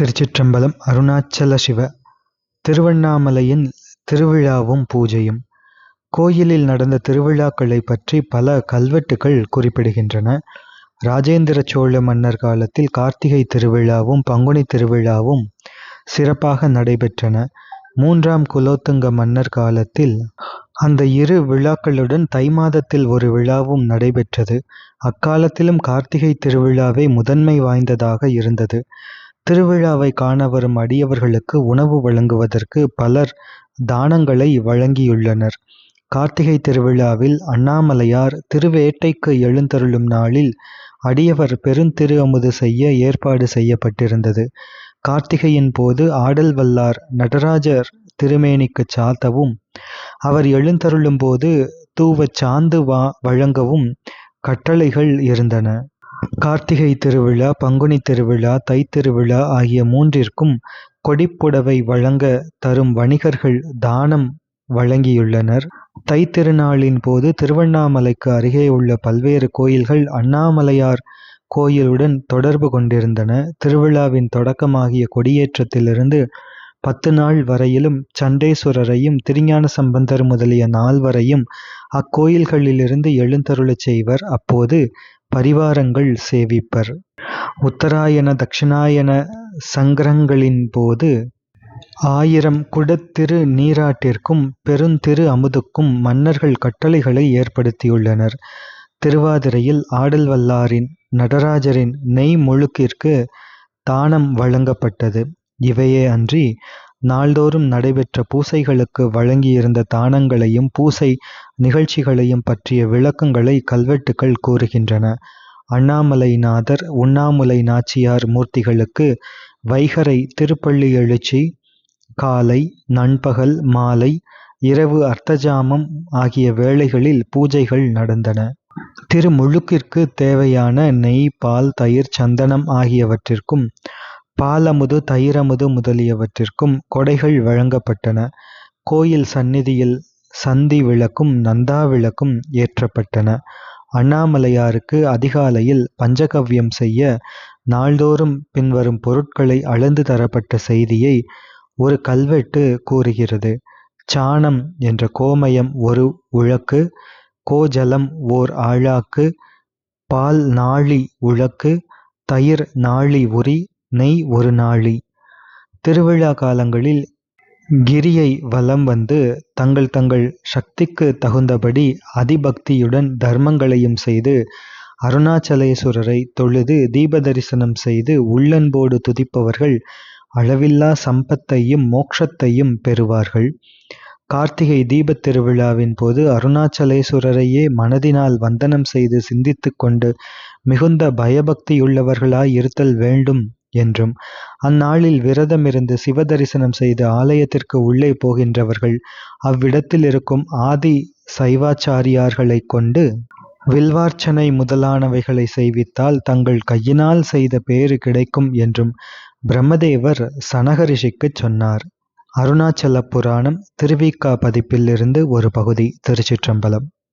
திருச்சிற்றம்பலம் அருணாச்சல சிவ திருவண்ணாமலையின் திருவிழாவும் பூஜையும். கோயிலில் நடந்த திருவிழாக்களை பற்றி பல கல்வெட்டுகள் குறிப்பிடுகின்றன. ராஜேந்திர சோழ மன்னர் காலத்தில் கார்த்திகை திருவிழாவும் பங்குனி திருவிழாவும் சிறப்பாக நடைபெற்றன. மூன்றாம் குலோத்துங்க மன்னர் காலத்தில் அந்த இரு விழாக்களுடன் தை மாதத்தில் ஒரு விழாவும் நடைபெற்றது. அக்காலத்திலும் கார்த்திகை திருவிழாவே முதன்மை வாய்ந்ததாக இருந்தது. திருவிழாவை காண வரும் அடியவர்களுக்கு உணவு வழங்குவதற்கு பலர் தானங்களை வழங்கியுள்ளனர். கார்த்திகை திருவிழாவில் அண்ணாமலையார் திருவேட்டைக்கு எழுந்தருளும் நாளில் அடியவர் பெருந்திரு அமுது செய்ய ஏற்பாடு செய்யப்பட்டிருந்தது. கார்த்திகையின் போது ஆடல் வல்லார் நடராஜர் திருமேனிக்கு சாத்தவும் அவர் எழுந்தருளும் போது தூவச் சாந்து வா வழங்கவும் கட்டளைகள் இருந்தன. கார்த்திகை திருவிழா பங்குனி திருவிழா தைத்திருவிழா ஆகிய மூன்றிற்கும் கொடிப்புடவை வழங்க தரும் வணிகர்கள் தானம் வழங்கியுள்ளனர். தைத்திருநாளின் போது திருவண்ணாமலைக்கு அருகே உள்ள பல்வேறு கோயில்கள் அண்ணாமலையார் கோயிலுடன் தொடர்பு கொண்டிருந்தன. திருவிழாவின் தொடக்கமாகிய கொடியேற்றத்திலிருந்து பத்து நாள் வரையிலும் சண்டேஸ்வரரையும் திருஞான சம்பந்தர் முதலிய நால்வரையும் அக்கோயில்களிலிருந்து எழுந்தருளச் செய்வர். அப்போது பரிவாரங்கள் சேவிப்பர். உத்தராயண தட்சிணாயன சங்கரங்களின் போது ஆயிரம் குடத்திரு நீராட்டிற்கும் பெருந்திரு அமுதுக்கும் மன்னர்கள் கட்டளைகளை ஏற்படுத்தியுள்ளனர். திருவாதிரையில் ஆடல் வல்லாரின் நடராஜரின் நெய் முழுக்கிற்கு தானம் வழங்கப்பட்டது. இவையே அன்றி நாள்தோறும் நடைபெற்ற பூசைகளுக்கு வழங்கியிருந்த தானங்களையும் பூசை நிகழ்ச்சிகளையும் பற்றிய விளக்கங்களை கல்வெட்டுகள் கூறுகின்றன. அண்ணாமலைநாதர் உண்ணாமுலை நாச்சியார் மூர்த்திகளுக்கு வைகறை திருப்பள்ளி எழுச்சி காலை நண்பகல் மாலை இரவு அர்த்தஜாமம் ஆகிய வேளைகளில் பூஜைகள் நடந்தன. திருமுழுக்கிற்கு தேவையான நெய் பால் தயிர் சந்தனம் ஆகியவற்றிற்கும் பாலமுது தயிரமுது முதலியவற்றிற்கும் கொடைகள் வழங்கப்பட்டன. கோயில் சந்நிதியில் சந்தி விளக்கும் நந்தா விளக்கும் ஏற்றப்பட்டன. அண்ணாமலையாருக்கு அதிகாலையில் பஞ்சகவ்யம் செய்ய நாள்தோறும் பின்வரும் பொருட்களை அளந்து தரப்பட்ட செய்தியை ஒரு கல்வெட்டு கூறுகிறது. சாணம் என்ற கோமயம் ஒரு உழக்கு கோஜலம் ஓர் ஆழாக்கு பால் நாழி உழக்கு தயிர் நாழி உரி நெய் ஒரு நாளி. திருவிழா காலங்களில் கிரியை வலம் வந்து தங்கள் தங்கள் சக்திக்கு தகுந்தபடி அதிபக்தியுடன் தர்மங்களையும் செய்து அருணாச்சலேஸ்வரரை தொழுது தீப தரிசனம் செய்து உள்ளன்போடு துதிப்பவர்கள் அளவில்லா சம்பத்தையும் மோட்சத்தையும் பெறுவார்கள். கார்த்திகை தீபத் திருவிழாவின் போது அருணாச்சலேஸ்வரரையே மனதினால் வந்தனம் செய்து சிந்தித்து கொண்டு மிகுந்த பயபக்தியுள்ளவர்களாய் இருத்தல் வேண்டும். என்றும் அந்நாளில் விரதமிருந்து சிவதரிசனம் செய்து ஆலயத்திற்கு உள்ளே போகின்றவர்கள் அவ்விடத்தில் இருக்கும் ஆதி சைவாச்சாரியார்களைக் கொண்டு வில்வார்ச்சனை முதலானவைகளை செய்வித்தால் தங்கள் கையினால் செய்த பேறு கிடைக்கும் என்றும் பிரம்மதேவர் சனகரிஷிக்குச் சொன்னார். அருணாச்சல புராணம் திருவிக்கா பதிப்பிலிருந்து ஒரு பகுதி திருச்சிற்றம்பலம்.